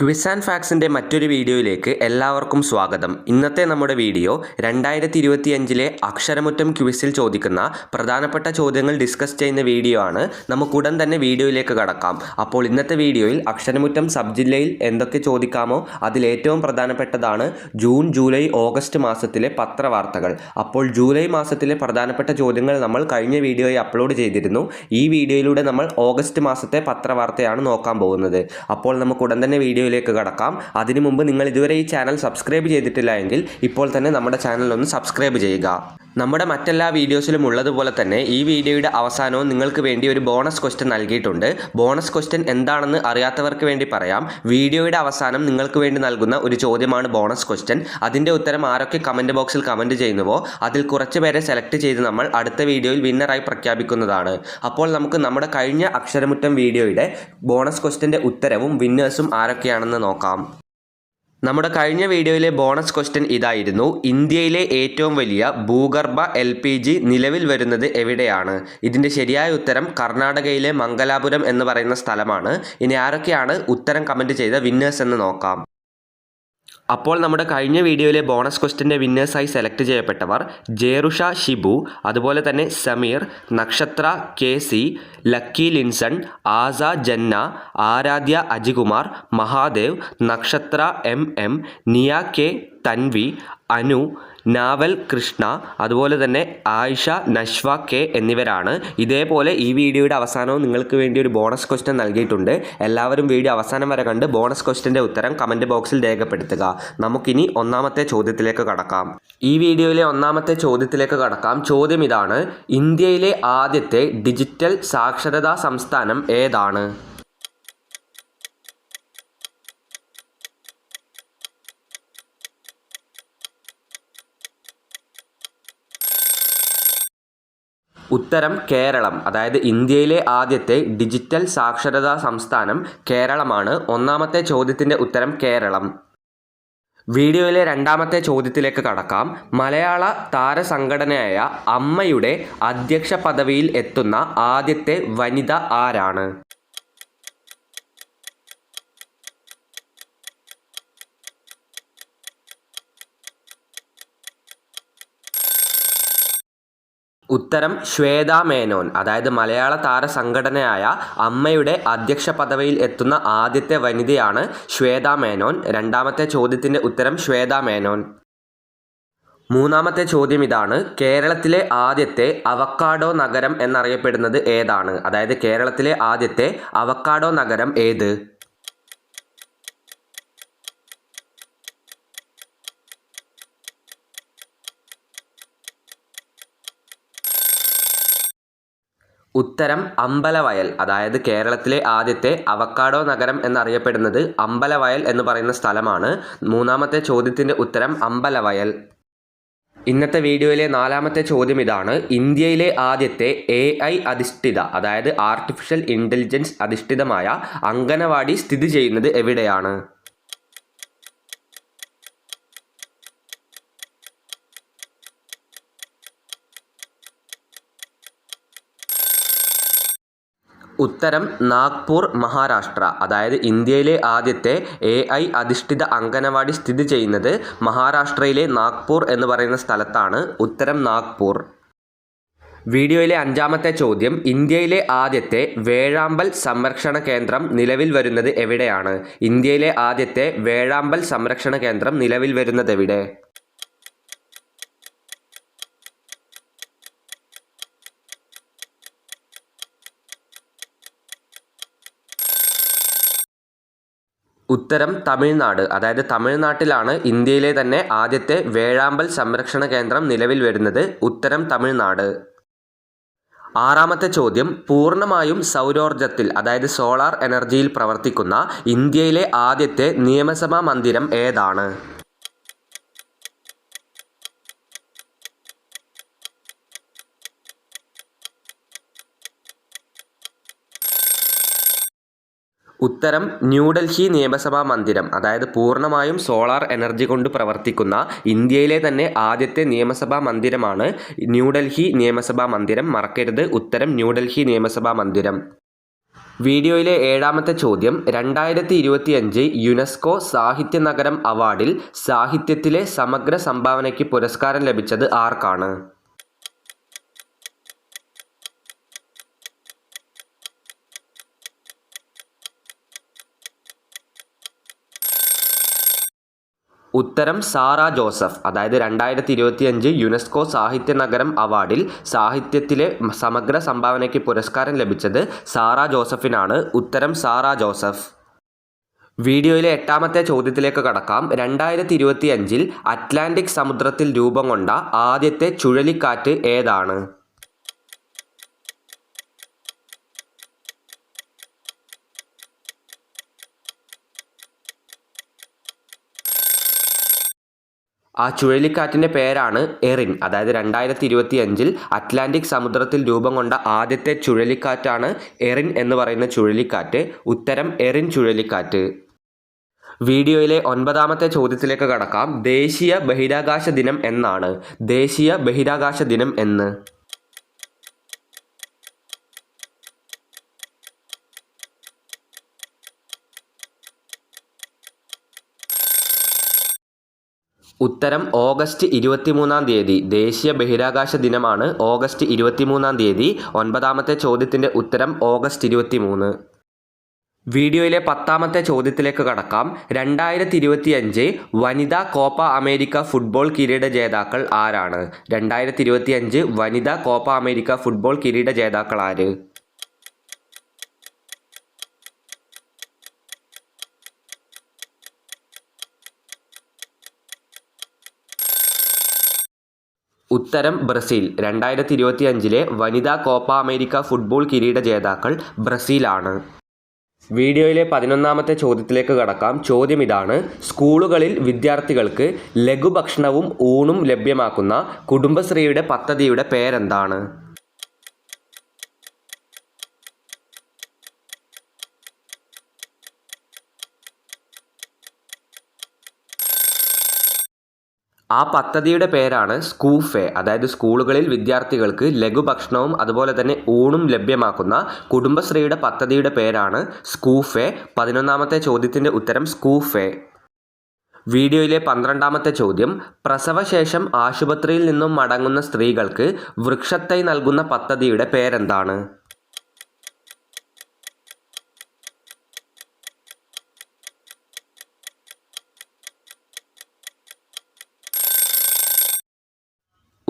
Quiz and ഫാക്സിന്റെ മറ്റൊരു വീഡിയോയിലേക്ക് എല്ലാവർക്കും സ്വാഗതം. ഇന്നത്തെ നമ്മുടെ വീഡിയോ രണ്ടായിരത്തി ഇരുപത്തിയഞ്ചിലെ അക്ഷരമുറ്റം ക്വിസിൽ ചോദിക്കുന്ന പ്രധാനപ്പെട്ട ചോദ്യങ്ങൾ ഡിസ്കസ് ചെയ്യുന്ന വീഡിയോ ആണ്. നമുക്ക് ഉടൻ തന്നെ വീഡിയോയിലേക്ക് കടക്കാം. അപ്പോൾ ഇന്നത്തെ വീഡിയോയിൽ അക്ഷരമുറ്റം സബ് ജില്ലയിൽ എന്തൊക്കെ ചോദിക്കാമോ അതിലേറ്റവും പ്രധാനപ്പെട്ടതാണ് ജൂൺ ജൂലൈ ഓഗസ്റ്റ് മാസത്തിലെ പത്രവാർത്തകൾ. അപ്പോൾ ജൂലൈ മാസത്തിലെ പ്രധാനപ്പെട്ട ചോദ്യങ്ങൾ നമ്മൾ കഴിഞ്ഞ വീഡിയോയിൽ അപ്ലോഡ് ചെയ്തിരുന്നു. ഈ വീഡിയോയിലൂടെ നമ്മൾ ഓഗസ്റ്റ് മാസത്തെ പത്രവാർത്തയാണ് നോക്കാൻ പോകുന്നത്. അപ്പോൾ നമുക്ക് ഉടൻ തന്നെ വീഡിയോയിലേക്ക് കടക്കാം. അതിനു മുമ്പ് നിങ്ങൾ ഇതുവരെ ഈ ചാനൽ സബ്സ്ക്രൈബ് ചെയ്തിട്ടില്ല എങ്കിൽ ഇപ്പോൾ തന്നെ നമ്മുടെ ചാനൽ ഒന്ന് സബ്സ്ക്രൈബ് ചെയ്യുക. നമ്മുടെ മറ്റെല്ലാ വീഡിയോസിലും ഉള്ളതുപോലെ തന്നെ ഈ വീഡിയോയുടെ അവസാനവും നിങ്ങൾക്ക് വേണ്ടി ഒരു ബോണസ് ക്വസ്റ്റൻ നൽകിയിട്ടുണ്ട്. ബോണസ് ക്വസ്റ്റൻ എന്താണെന്ന് അറിയാത്തവർക്ക് വേണ്ടി പറയാം. വീഡിയോയുടെ അവസാനം നിങ്ങൾക്ക് വേണ്ടി നൽകുന്ന ഒരു ചോദ്യമാണ് ബോണസ് ക്വസ്റ്റൻ അതിന്റെ ഉത്തരം ആരൊക്കെ കമന്റ് ബോക്സിൽ കമന്റ് ചെയ്യുന്നുവോ അതിൽ കുറച്ച് പേരെ സെലക്ട് ചെയ്ത് നമ്മൾ അടുത്ത വീഡിയോയിൽ വിന്നറായി പ്രഖ്യാപിക്കുന്നതാണ്. അപ്പോൾ നമുക്ക് നമ്മുടെ കഴിഞ്ഞ അക്ഷരമുറ്റം വീഡിയോയുടെ ബോണസ് ക്വസ്റ്റന്റെ ഉത്തരവും വിന്നേഴ്സും ആരൊക്കെയാണെന്ന് നോക്കാം. നമ്മുടെ കഴിഞ്ഞ വീഡിയോയിലെ ബോണസ് ക്വസ്റ്റ്യൻ ഇതായിരുന്നു. ഇന്ത്യയിലെ ഏറ്റവും വലിയ ഭൂഗർഭ എൽ പി ജി നിലവിൽ വരുന്നത് എവിടെയാണ്? ഇതിന്റെ ശരിയായ ഉത്തരം കർണാടകയിലെ മംഗലാപുരം എന്ന് പറയുന്ന സ്ഥലമാണ്. ഇനി ആരൊക്കെയാണ് ഉത്തരം കമന്റ് ചെയ്ത വിന്നേഴ്സ് എന്ന് നോക്കാം. അപ്പോൾ നമ്മുടെ കഴിഞ്ഞ വീഡിയോയിലെ ബോണസ് ക്വസ്റ്റിന്റെ വിന്നേഴ്സായി സെലക്ട് ചെയ്യപ്പെട്ടവർ ജേറുഷ ഷിബു അതുപോലെ തന്നെ Sameer Nakshatra K C Lucky Linson Asa Janna Aaradhya Ajikumar Mahadev Nakshatra M M Niya K Tanvi Anu Naval Krishna അതുപോലെ തന്നെ ആയിഷ നഷ്വ കെ എന്നിവരാണ്. ഇതേപോലെ ഈ വീഡിയോയുടെ അവസാനവും നിങ്ങൾക്ക് വേണ്ടി ഒരു ബോണസ് ക്വസ്റ്റ്യൻ നൽകിയിട്ടുണ്ട്. എല്ലാവരും വീഡിയോ അവസാനം വരെ കണ്ട് ബോണസ് ക്വസ്റ്റ്യന്റെ ഉത്തരം കമന്റ് ബോക്സിൽ രേഖപ്പെടുത്തുക. നമുക്കിനി ഒന്നാമത്തെ ചോദ്യത്തിലേക്ക് കടക്കാം. ഈ വീഡിയോയിലെ ഒന്നാമത്തെ ചോദ്യത്തിലേക്ക് കടക്കാം. ചോദ്യം ഇതാണ് ഇന്ത്യയിലെ ആദ്യത്തെ ഡിജിറ്റൽ സാക്ഷരതാ സംസ്ഥാനം ഏതാണ്? ഉത്തരം കേരളം അതായത് ഇന്ത്യയിലെ ആദ്യത്തെ ഡിജിറ്റൽ സാക്ഷരതാ സംസ്ഥാനം കേരളമാണ്. ഒന്നാമത്തെ ചോദ്യത്തിന്റെ ഉത്തരം കേരളം. വീഡിയോയിലെ രണ്ടാമത്തെ ചോദ്യത്തിലേക്ക് കടക്കാം. മലയാള താരസംഘടനയായ അമ്മയുടെ അധ്യക്ഷ പദവിയിൽ എത്തുന്ന ആദ്യത്തെ വനിത ആരാണ്? ഉത്തരം ശ്വേതാ മേനോൻ. അതായത് മലയാള താര സംഘടനയായ അമ്മയുടെ അധ്യക്ഷ പദവിയിൽ എത്തുന്ന ആദ്യത്തെ വനിതയാണ് ശ്വേതാ മേനോൻ. രണ്ടാമത്തെ ചോദ്യത്തിന്റെ ഉത്തരം ശ്വേതാ മേനോൻ. മൂന്നാമത്തെ ചോദ്യം ഇതാണ്. കേരളത്തിലെ ആദ്യത്തെ അവക്കാഡോ നഗരം എന്നറിയപ്പെടുന്നത് ഏതാണ്? അതായത് കേരളത്തിലെ ആദ്യത്തെ അവക്കാഡോ നഗരം ഏത്? ഉത്തരം അമ്പലവയൽ അതായത് കേരളത്തിലെ ആദ്യത്തെ അവക്കാഡോ നഗരം എന്നറിയപ്പെടുന്നത് അമ്പലവയൽ എന്ന് പറയുന്ന സ്ഥലമാണ്. മൂന്നാമത്തെ ചോദ്യത്തിന്റെ ഉത്തരം അമ്പലവയൽ. ഇന്നത്തെ വീഡിയോയിലെ നാലാമത്തെ ചോദ്യം ഇതാണ്. ഇന്ത്യയിലെ ആദ്യത്തെ എ ഐ അധിഷ്ഠിത അതായത് ആർട്ടിഫിഷ്യൽ ഇന്റലിജൻസ് അധിഷ്ഠിതമായ അംഗനവാടി സ്ഥിതി ചെയ്യുന്നത് എവിടെയാണ്? ഉത്തരം നാഗ്പൂർ മഹാരാഷ്ട്ര. അതായത് ഇന്ത്യയിലെ ആദ്യത്തെ എ ഐ അധിഷ്ഠിത അംഗനവാടി സ്ഥിതി ചെയ്യുന്നത് മഹാരാഷ്ട്രയിലെ നാഗ്പൂർ എന്ന് പറയുന്ന സ്ഥലത്താണ്. ഉത്തരം നാഗ്പൂർ. വീഡിയോയിലെ അഞ്ചാമത്തെ ചോദ്യം ഇന്ത്യയിലെ ആദ്യത്തെ വേഴാമ്പൽ സംരക്ഷണ കേന്ദ്രം നിലവിൽ വരുന്നത് എവിടെയാണ്? ഇന്ത്യയിലെ ആദ്യത്തെ വേഴാമ്പൽ സംരക്ഷണ കേന്ദ്രം നിലവിൽ വരുന്നത് എവിടെ? ഉത്തരം തമിഴ്നാട്. അതായത് തമിഴ്നാട്ടിലാണ് ഇന്ത്യയിലെ തന്നെ ആദ്യത്തെ വേഴാമ്പൽ സംരക്ഷണ കേന്ദ്രം നിലവിൽ വരുന്നത്. ഉത്തരം തമിഴ്നാട്. ആറാമത്തെ ചോദ്യം. പൂർണമായും സൗരോർജത്തിൽ അതായത് സോളാർ എനർജിയിൽ പ്രവർത്തിക്കുന്ന ഇന്ത്യയിലെ ആദ്യത്തെ നിയമസഭാ മന്ദിരം ഏതാണ്? ഉത്തരം ന്യൂഡൽഹി നിയമസഭാ മന്ദിരം. അതായത് പൂർണമായും സോളാർ എനർജി കൊണ്ട് പ്രവർത്തിക്കുന്ന ഇന്ത്യയിലെ തന്നെ ആദ്യത്തെ നിയമസഭാ മന്ദിരമാണ് ന്യൂഡൽഹി നിയമസഭാ മന്ദിരം. മറക്കരുത്. ഉത്തരം ന്യൂഡൽഹി നിയമസഭാ മന്ദിരം. വീഡിയോയിലെ ഏഴാമത്തെ ചോദ്യം. രണ്ടായിരത്തി ഇരുപത്തിയഞ്ച് യുനെസ്കോ സാഹിത്യ നഗരം അവാർഡിൽ സാഹിത്യത്തിലെ സമഗ്ര സംഭാവനയ്ക്ക് പുരസ്കാരം ലഭിച്ചത് ആർക്കാണ്? ഉത്തരം സാറ ജോസഫ്. അതായത് രണ്ടായിരത്തി ഇരുപത്തിയഞ്ച് യുനെസ്കോ സാഹിത്യ നഗരം അവാർഡിൽ സാഹിത്യത്തിലെ സമഗ്ര സംഭാവനയ്ക്ക് പുരസ്കാരം ലഭിച്ചത് സാറ ജോസഫിനാണ്. ഉത്തരം സാറ ജോസഫ്. വീഡിയോയിലെ എട്ടാമത്തെ ചോദ്യത്തിലേക്ക് കടക്കാം. രണ്ടായിരത്തി ഇരുപത്തി അഞ്ചിൽ അറ്റ്ലാന്റിക് സമുദ്രത്തിൽ രൂപം കൊണ്ട ആദ്യത്തെ ചുഴലിക്കാറ്റ് ഏതാണ്? ആ ചുഴലിക്കാറ്റിന്റെ പേരാണ് എറിൻ. അതായത് രണ്ടായിരത്തി ഇരുപത്തി അഞ്ചിൽ അറ്റ്ലാന്റിക് സമുദ്രത്തിൽ രൂപം കൊണ്ട ആദ്യത്തെ ചുഴലിക്കാറ്റാണ് എറിൻ എന്ന് പറയുന്ന ചുഴലിക്കാറ്റ്. ഉത്തരം എറിൻ ചുഴലിക്കാറ്റ്. വീഡിയോയിലെ ഒൻപതാമത്തെ ചോദ്യത്തിലേക്ക് കടക്കാം. ദേശീയ ബഹിരാകാശ ദിനം എന്നാണ്. ദേശീയ ബഹിരാകാശ ദിനം എന്ന്. ഉത്തരം ഓഗസ്റ്റ് ഇരുപത്തിമൂന്നാം തീയതി. ദേശീയ ബഹിരാകാശ ദിനമാണ് ഓഗസ്റ്റ് ഇരുപത്തിമൂന്നാം തീയതി. ഒൻപതാമത്തെ ചോദ്യത്തിന്റെ ഉത്തരം ഓഗസ്റ്റ് ഇരുപത്തിമൂന്ന്. വീഡിയോയിലെ പത്താമത്തെ ചോദ്യത്തിലേക്ക് കടക്കാം. രണ്ടായിരത്തി ഇരുപത്തിയഞ്ച് വനിതാ കോപ്പ അമേരിക്ക ഫുട്ബോൾ കിരീട ജേതാക്കൾ ആരാണ്? രണ്ടായിരത്തി ഇരുപത്തിയഞ്ച് വനിതാ കോപ്പ അമേരിക്ക ഫുട്ബോൾ കിരീട ജേതാക്കൾ ആര്? ഉത്തരം ബ്രസീൽ. രണ്ടായിരത്തി ഇരുപത്തി അഞ്ചിലെ വനിതാ കോപ്പ അമേരിക്ക ഫുട്ബോൾ കിരീട ജേതാക്കൾ ബ്രസീലാണ്. വീഡിയോയിലെ പതിനൊന്നാമത്തെ ചോദ്യത്തിലേക്ക് കടക്കാം. ചോദ്യം ഇതാണ്. സ്കൂളുകളിൽ വിദ്യാർത്ഥികൾക്ക് ലഘുഭക്ഷണവും ഊണും ലഭ്യമാക്കുന്ന കുടുംബശ്രീയുടെ പദ്ധതിയുടെ പേരെന്താണ്? ആ പദ്ധതിയുടെ പേരാണ് സ്കൂഫെ. അതായത് സ്കൂളുകളിൽ വിദ്യാർത്ഥികൾക്ക് ലഘുഭക്ഷണവും അതുപോലെ തന്നെ ഊണും ലഭ്യമാക്കുന്ന കുടുംബശ്രീയുടെ പദ്ധതിയുടെ പേരാണ് സ്കൂഫെ. പതിനൊന്നാമത്തെ ചോദ്യത്തിന്റെ ഉത്തരം സ്കൂഫെ. വീഡിയോയിലെ പന്ത്രണ്ടാമത്തെ ചോദ്യം പ്രസവശേഷം ആശുപത്രിയിൽ നിന്നും മടങ്ങുന്ന സ്ത്രീകൾക്ക് വൃക്ഷത്തൈ നൽകുന്ന പദ്ധതിയുടെ പേരെന്താണ്?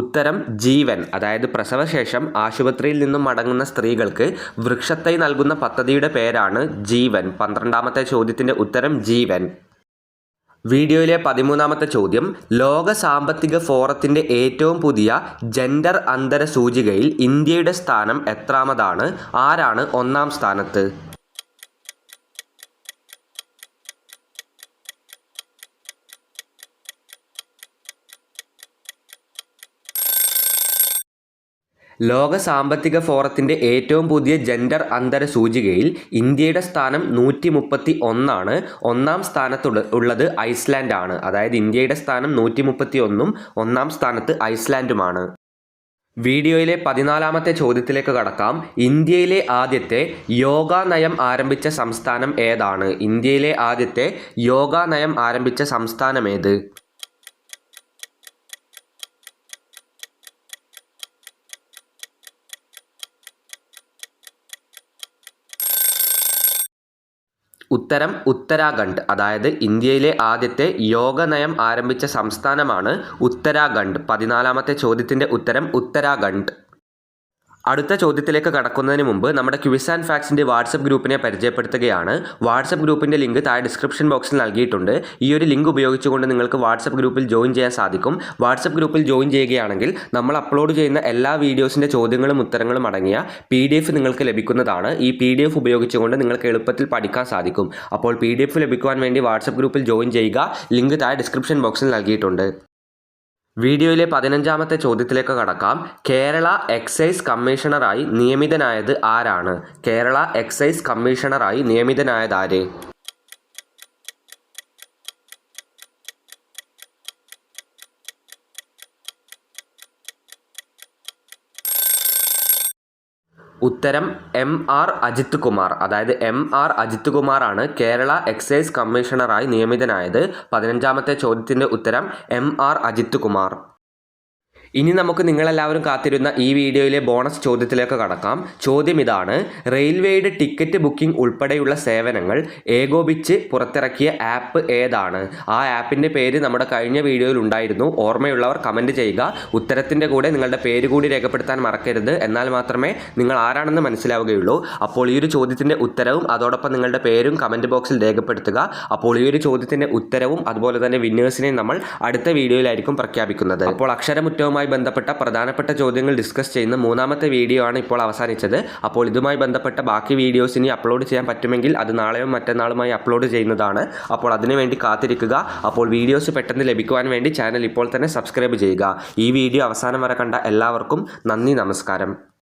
ഉത്തരം ജീവൻ അതായത് പ്രസവശേഷം ആശുപത്രിയിൽ നിന്നും മടങ്ങുന്ന സ്ത്രീകൾക്ക് വൃക്ഷത്തൈ നൽകുന്ന പദ്ധതിയുടെ പേരാണ് ജീവൻ. പന്ത്രണ്ടാമത്തെ ചോദ്യത്തിന്റെ ഉത്തരം ജീവൻ. വീഡിയോയിലെ പതിമൂന്നാമത്തെ ചോദ്യം ലോക സാമ്പത്തിക ഫോറത്തിന്റെ ഏറ്റവും പുതിയ ജെൻഡർ അന്തര സൂചികയിൽ ഇന്ത്യയുടെ സ്ഥാനം എത്രാമതാണ്? ആരാണ് ഒന്നാം സ്ഥാനത്ത്? ലോക സാമ്പത്തിക ഫോറത്തിന്റെ ഏറ്റവും പുതിയ ജെൻഡർ അന്തര സൂചികയിൽ ഇന്ത്യയുടെ സ്ഥാനം നൂറ്റി മുപ്പത്തി ഒന്നാണ് ഒന്നാം സ്ഥാനത്തുള്ള ഉള്ളത് ഐസ്ലാൻഡാണ്. അതായത് ഇന്ത്യയുടെ സ്ഥാനം നൂറ്റി മുപ്പത്തി ഒന്നും ഒന്നാം സ്ഥാനത്ത് ഐസ്ലാൻഡുമാണ്. വീഡിയോയിലെ പതിനാലാമത്തെ ചോദ്യത്തിലേക്ക് കടക്കാം. ഇന്ത്യയിലെ ആദ്യത്തെ യോഗ നയം ആരംഭിച്ച സംസ്ഥാനം ഏതാണ്? ഇന്ത്യയിലെ ആദ്യത്തെ യോഗ നയം ആരംഭിച്ച സംസ്ഥാനം ഏത്? ഉത്തരം ഉത്തരാഖണ്ഡ് അതായത് ഇന്ത്യയിലെ ആദ്യത്തെ യോഗ നയം ആരംഭിച്ച സംസ്ഥാനമാണ് ഉത്തരാഖണ്ഡ്. പതിനാലാമത്തെ ചോദ്യത്തിന്റെ ഉത്തരം ഉത്തരാഖണ്ഡ്. അടുത്ത ചോദ്യത്തിലേക്ക് കടക്കുന്നതിന് മുമ്പ് നമ്മുടെ ക്വിസ് ആൻഡ് ഫാക്സിന്റെ വാട്സപ്പ് ഗ്രൂപ്പിനെ പരിചയപ്പെടുത്തുകയാണ്. വാട്സപ്പ് ഗ്രൂപ്പിന്റെ ലിങ്ക് താഴെ ഡിസ്ക്രിപ്ഷൻ ബോക്സിൽ നൽകിയിട്ടുണ്ട്. ഈ ഒരു ലിങ്ക് ഉപയോഗിച്ചുകൊണ്ട് നിങ്ങൾക്ക് വാട്സപ്പ് ഗ്രൂപ്പിൽ ജോയിൻ ചെയ്യാൻ സാധിക്കും. വാട്സപ്പ് ഗ്രൂപ്പിൽ ജോയിൻ ചെയ്യുകയാണെങ്കിൽ നമ്മൾ അപ്ലോഡ് ചെയ്യുന്ന എല്ലാ വീഡിയോസിന്റെ ചോദ്യങ്ങളും ഉത്തരങ്ങളും അടങ്ങിയ പി നിങ്ങൾക്ക് ലഭിക്കുന്നതാണ്. ഈ പി ഉപയോഗിച്ചുകൊണ്ട് നിങ്ങൾക്ക് എളുപ്പത്തിൽ പഠിക്കാൻ സാധിക്കും. അപ്പോൾ പി ലഭിക്കുവാൻ വേണ്ടി വാട്സപ്പ് ഗ്രൂപ്പിൽ ജോയിൻ ചെയ്യുക. ലിങ്ക് താഴെ ഡിസ്ക്രിപ്ഷൻ ബോക്സിൽ നൽകിയിട്ടുണ്ട്. വീഡിയോയിലെ പതിനഞ്ചാമത്തെ ചോദ്യത്തിലേക്ക് കടക്കാം. കേരള എക്സൈസ് കമ്മീഷണറായി നിയമിതനായത് ആരാണ്? കേരള എക്സൈസ് കമ്മീഷണറായി നിയമിതനായത് ആര്? ഉത്തരം എം ആർ അജിത് കുമാർ അതായത് എം ആർ അജിത് കുമാറാണ് കേരള എക്സൈസ് കമ്മീഷണറായി നിയമിതനായത്. പതിനഞ്ചാമത്തെ ചോദ്യത്തിന്റെ ഉത്തരം എം ആർ അജിത് കുമാർ ഇനി നമുക്ക് നിങ്ങളെല്ലാവരും കാത്തിരുന്ന ഈ വീഡിയോയിലെ ബോണസ് ചോദ്യത്തിലേക്ക് കടക്കാം. ചോദ്യം ഇതാണ് റെയിൽവേയുടെ ടിക്കറ്റ് ബുക്കിംഗ് ഉൾപ്പെടെയുള്ള സേവനങ്ങൾ ഏകോപിച്ച് പുറത്തിറക്കിയ ആപ്പ് ഏതാണ്? ആ ആപ്പിന്റെ പേര് നമ്മുടെ കഴിഞ്ഞ വീഡിയോയിൽ ഉണ്ടായിരുന്നു. ഓർമ്മയുള്ളവർ കമന്റ് ചെയ്യുക. ഉത്തരത്തിന്റെ കൂടെ നിങ്ങളുടെ പേര് കൂടി രേഖപ്പെടുത്താൻ മറക്കരുത്. എന്നാൽ മാത്രമേ നിങ്ങൾ ആരാണെന്ന് മനസ്സിലാവുകയുള്ളൂ. അപ്പോൾ ഈ ഒരു ചോദ്യത്തിന്റെ ഉത്തരവും അതോടൊപ്പം നിങ്ങളുടെ പേരും കമന്റ് ബോക്സിൽ രേഖപ്പെടുത്തുക. അപ്പോൾ ഈ ഒരു ചോദ്യത്തിന്റെ ഉത്തരവും അതുപോലെ തന്നെ വിന്നേഴ്സിനെയും നമ്മൾ അടുത്ത വീഡിയോയിലായിരിക്കും പ്രഖ്യാപിക്കുന്നത്. അപ്പോൾ അക്ഷരമുറ്റവുമായി ബന്ധപ്പെട്ട പ്രധാനപ്പെട്ട ചോദ്യങ്ങൾ ഡിസ്കസ് ചെയ്യുന്ന മൂന്നാമത്തെ വീഡിയോ ആണ് ഇപ്പോൾ അവസാനിച്ചത്. അപ്പോൾ ഇതുമായി ബന്ധപ്പെട്ട ബാക്കി വീഡിയോസ് ഇനി അപ്ലോഡ് ചെയ്യാൻ പറ്റുമെങ്കിൽ അത് നാളെയോ മറ്റന്നാളുമായി അപ്ലോഡ് ചെയ്യുന്നതാണ്. അപ്പോൾ അതിനുവേണ്ടി കാത്തിരിക്കുക. അപ്പോൾ വീഡിയോസ് പെട്ടെന്ന് ലഭിക്കുവാൻ വേണ്ടി ചാനൽ ഇപ്പോൾ തന്നെ സബ്സ്ക്രൈബ് ചെയ്യുക. ഈ വീഡിയോ അവസാനം വരെ കണ്ട എല്ലാവർക്കും നന്ദി നമസ്കാരം.